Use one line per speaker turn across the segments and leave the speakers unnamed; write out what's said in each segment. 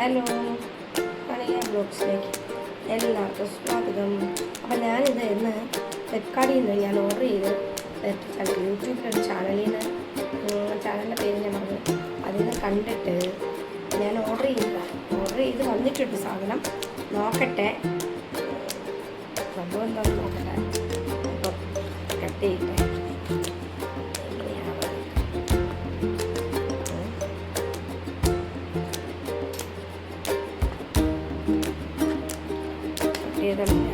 Hello പണിയ ബ്ലോഗ്സിലേക്ക് എല്ലാവർക്കും സ്വാഗതം. അപ്പം ഞാനിത് ഇന്ന് ഫ്ലിപ്കാർട്ടിൽ നിന്ന് ഞാൻ ഓർഡർ ചെയ്ത് യൂട്യൂബിലൊരു ചാനലിൽ നിന്ന് ചാനലിന്റെ പേര് ഞാൻ പറഞ്ഞു. അതിൽ നിന്ന് കണ്ടിട്ട് ഞാൻ ഓർഡർ ചെയ്തതാണ് ഓർഡർ ചെയ്ത് വന്നിട്ടുണ്ട് സാധനം. നോക്കട്ടെ. സംഭവം എന്താണെന്ന് നോക്കട്ടെ. കട്ട് ചെയ്യട്ടെ. ചെയ്തമില്ല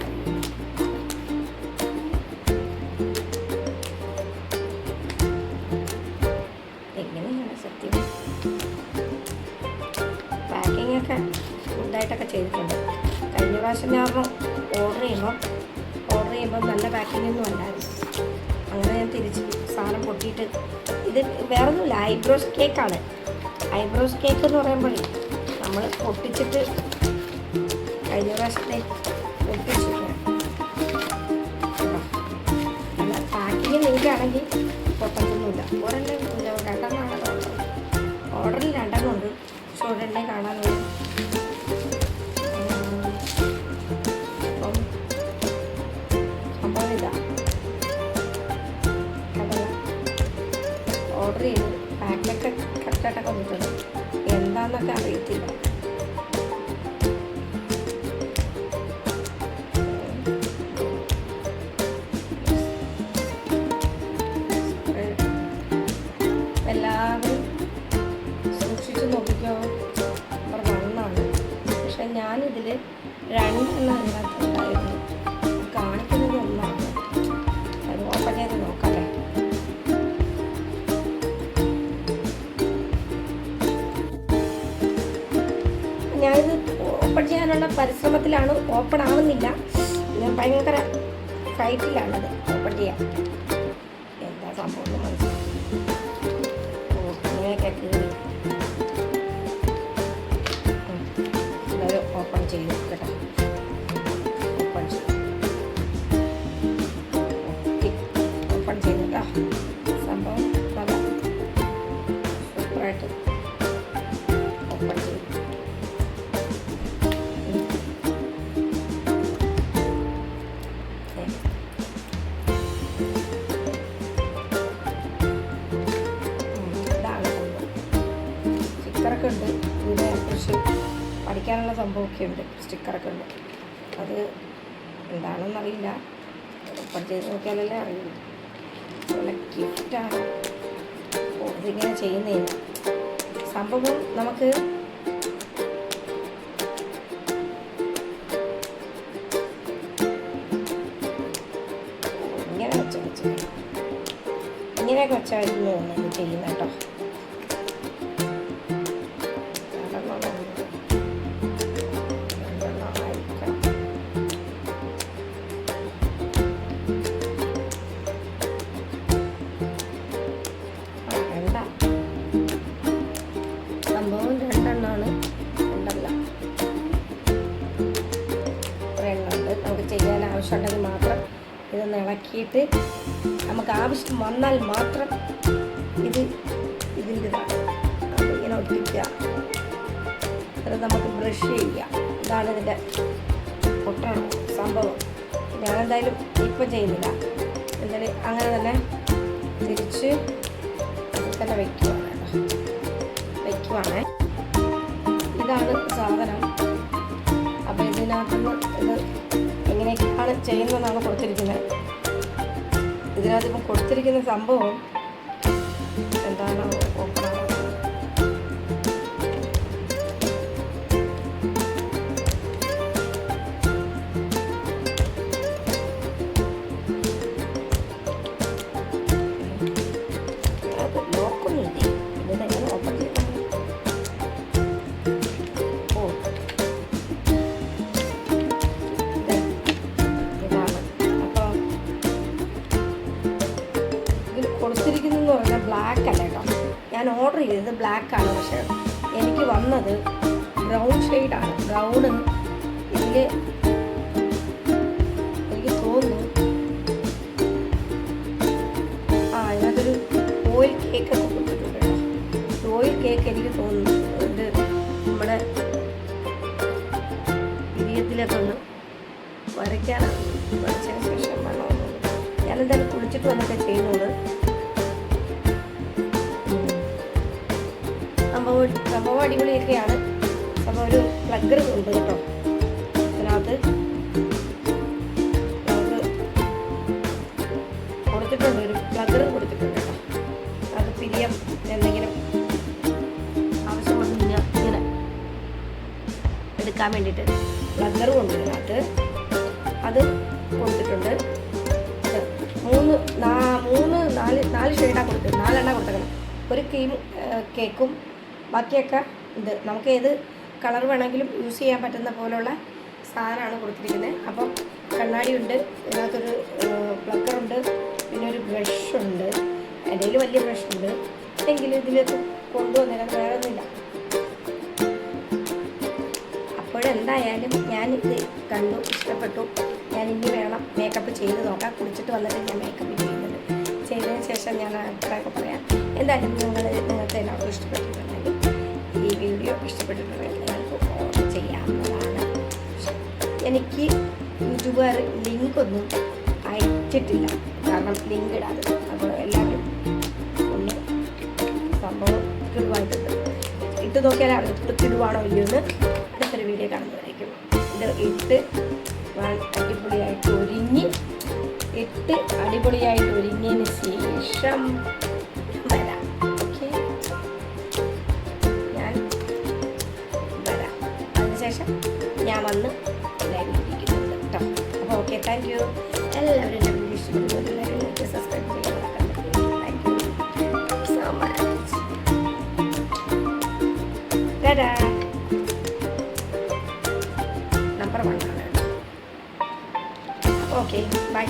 എങ്ങനെയാണ് സത്യം. പാക്കിംഗ് ഒക്കെ ഫുഡായിട്ടൊക്കെ ചെയ്തിട്ടുണ്ട്. കഴിഞ്ഞ പ്രാവശ്യം ഞാൻ ഓർഡർ ചെയ്യുമ്പോൾ ഓർഡർ ചെയ്യുമ്പോൾ നല്ല പാക്കിംഗ് ഒന്നും ഉണ്ടായിരുന്നു അങ്ങനെ ഞാൻ തിരിച്ച് സാധനം പൊട്ടിയിട്ട് ഇത് വേറൊന്നുമില്ല ഐബ്രോസ് കേക്കാണ്. ഐബ്രോസ് കേക്ക് എന്ന് പറയുമ്പോഴേ നമ്മൾ പൊട്ടിച്ചിട്ട് കഴിഞ്ഞ പ്രാവശ്യത്തെ നീറ്റാണെങ്കിൽ പൊട്ടത്തൊന്നുമില്ല. ഒരെണ്ണം രണ്ടെണ്ണമാണ് ഉള്ളത് ഓർഡറിൽ രണ്ടെണ്ണം ഉണ്ട്. പക്ഷെ ഒരെണ്ണേ കാണാൻ വരും ഓർഡർ ചെയ്ത് പാക്കിലൊക്കെ കറക്റ്റായിട്ടൊക്കെ വന്നിട്ടുണ്ട്. എന്താണെന്നൊക്കെ അറിയത്തില്ല. രണ്ടെണ്ണം അതിനകത്തുണ്ടായിരുന്നു കാണിക്കുന്നത് ഒന്നാണ് അത് ഓപ്പൺ ചെയ്ത് നോക്കാമല്ലേ ഞാനിത് ഓപ്പൺ ചെയ്യാനുള്ള പരിശ്രമത്തിലാണ് ഓപ്പൺ ആവുന്നില്ല ഞാൻ ഭയങ്കര ഫൈറ്റിലാണത് ഓപ്പൺ ചെയ്യാൻ. എന്താ സംഭവം മനസ്സിലായി ഓ അങ്ങനെയൊക്കെ കീറി സ്റ്റിക്കറൊക്കെ ഉണ്ട്. ഇതിനെ കുറിച്ച് പഠിക്കാനുള്ള സംഭവമൊക്കെ ഉണ്ട്. സ്റ്റിക്കറൊക്കെ ഉണ്ട് അത് എന്താണെന്നറിയില്ല പഠിച്ചത് നോക്കിയാലല്ലേ അറിയുള്ളൂ നല്ല ഗിഫ്റ്റാണ് ഇതിങ്ങനെ ചെയ്യുന്നതിന് സംഭവം നമുക്ക് ഇങ്ങനെ ഇങ്ങനെയൊക്കെ വെച്ചായിരുന്നു തോന്നുന്നു കേട്ടോ. ഇതൊന്ന് ഇളക്കിയിട്ട് നമുക്ക് ആവശ്യം വന്നാൽ മാത്രം ഇത് ഇതിന്റെ ഇങ്ങനെ ഒട്ടിക്കുക. അത് നമുക്ക് ബ്രഷ് ചെയ്യുക. ഇതാണ് ഇതിന്റെ പൊട്ട സംഭവം. ഞാനെന്തായാലും ഇപ്പം ചെയ്യുന്നില്ല. എന്തായാലും അങ്ങനെ തന്നെ തിരിച്ച് തന്നെ വയ്ക്കുവാണ് വയ്ക്കുവാണ് ഇതാണ് സാധനം. അപ്പം ഇതിനകത്തുനിന്ന് ഇത് എങ്ങനെയൊക്കെയാണ് ചെയ്യുന്നതെന്നാണ് കൊടുത്തിരിക്കുന്നത്. ഇതിനകത്ത് ഇപ്പം കൊടുത്തിരിക്കുന്ന സംഭവം എന്താണ്? ചെയ്തത് ബ്ലാക്ക് ആണ്. പക്ഷെ എനിക്ക് വന്നത് ബ്രൗൺ ഷെയ്ഡാണ് ബ്രൗൺ ഇതിൽ എനിക്ക് തോന്നുന്നു. ആ അതിനകത്തൊരു ഓയിൽ കേക്ക് ഒക്കെ കൊടുത്തിട്ടുണ്ട് ഓയിൽ കേക്ക് എനിക്ക് തോന്നുന്നു. നമ്മുടെ ഇരിയത്തിലൊക്കെ ഒന്ന് വരയ്ക്കാനാണ് വരച്ചതിന് ശേഷം വേണം ഞാനെന്തായാലും കുളിച്ചിട്ട് വന്നൊക്കെ ചെയ്യുന്നത് സംഭവം സംഭവം അടിപൊളിയൊക്കെയാണ്. സംഭവം ഒരു പ്ലഗർ ഉണ്ട് കേട്ടോ. അതിനകത്ത് കൊടുത്തിട്ടുണ്ട് ഒരു പ്ലഗർ കൊടുത്തിട്ടുണ്ട് കേട്ടോ. അത് പിരിയം എന്തെങ്കിലും ആവശ്യം വന്നു കഴിഞ്ഞാൽ ഇങ്ങനെ എടുക്കാൻ വേണ്ടിയിട്ട് പ്ലഗർ കൊണ്ട് ഇതിനകത്ത്. അത് കൊടുത്തിട്ടുണ്ട്. മൂന്ന് നാ- മൂന്ന് നാല് നാല് ഷെയ്ഡാണ് കൊടുത്തത് നാലെണ്ണ കൊടുത്തേക്കണം. ഒരു ക്രീം കേക്കും ബാക്കിയൊക്കെ ഇത്. നമുക്ക് ഏത് കളർ വേണമെങ്കിലും യൂസ് ചെയ്യാൻ പറ്റുന്ന പോലുള്ള സാധനമാണ് കൊടുത്തിരിക്കുന്നത്. അപ്പം കണ്ണാടിയുണ്ട് ഇതിനകത്തൊരു പ്ലക്കറുണ്ട് പിന്നെ ഒരു ബ്രഷുണ്ട്. എന്റെ വലിയ ബ്രഷുണ്ട്. എങ്കിലും ഇതിലേക്ക് കൊണ്ടുവന്നില്ല വേറെ ഒന്നുമില്ല അപ്പോഴെന്തായാലും ഞാനിത് കണ്ടു ഇഷ്ടപ്പെട്ടു. ഞാൻ ഇനി വേണം മേക്കപ്പ് ചെയ്ത് നോക്കാം. കുളിച്ചിട്ട് വന്നിട്ട് ഞാൻ മേക്കപ്പ് ചെയ്യുന്നുണ്ട്. ചെയ്തതിന് ശേഷം ഞാൻ അഭിപ്രായമൊക്കെ പറയാം. എന്തായാലും നിങ്ങൾ നിങ്ങൾക്ക് എല്ലാവർക്കും ഇഷ്ടപ്പെട്ടിട്ടുണ്ടെങ്കിൽ വീഡിയോ ഇഷ്ടപ്പെട്ടിട്ടുണ്ടെങ്കിൽ ഓർഡർ ചെയ്യാവുന്നതാണ്. എനിക്ക് യൂട്യൂബുകാർ ലിങ്കൊന്നും അയച്ചിട്ടില്ല. കാരണം ലിങ്ക് ഇടാതെ അപ്പോൾ എല്ലാവരും ഒന്ന് സംഭവം ഇട്ട് നോക്കിയാൽ അവിടെ കിടുവാണോ ഇല്ലയോ എന്ന്. അടുത്തൊരു വീഡിയോ കാണുന്നതായിരിക്കും ഇത് ഇട്ട് അടിപൊളിയായിട്ട് ഒരുങ്ങി. ഇട്ട് അടിപൊളിയായിട്ട് ഒരുങ്ങിയതിന് ശേഷം വരാം. അതിനുശേഷം ഞാൻ വന്ന് കേട്ടോ. അപ്പോൾ ഓക്കെ താങ്ക് യു എല്ലാവരും നമ്പർ വൺ ഓക്കെ ബൈ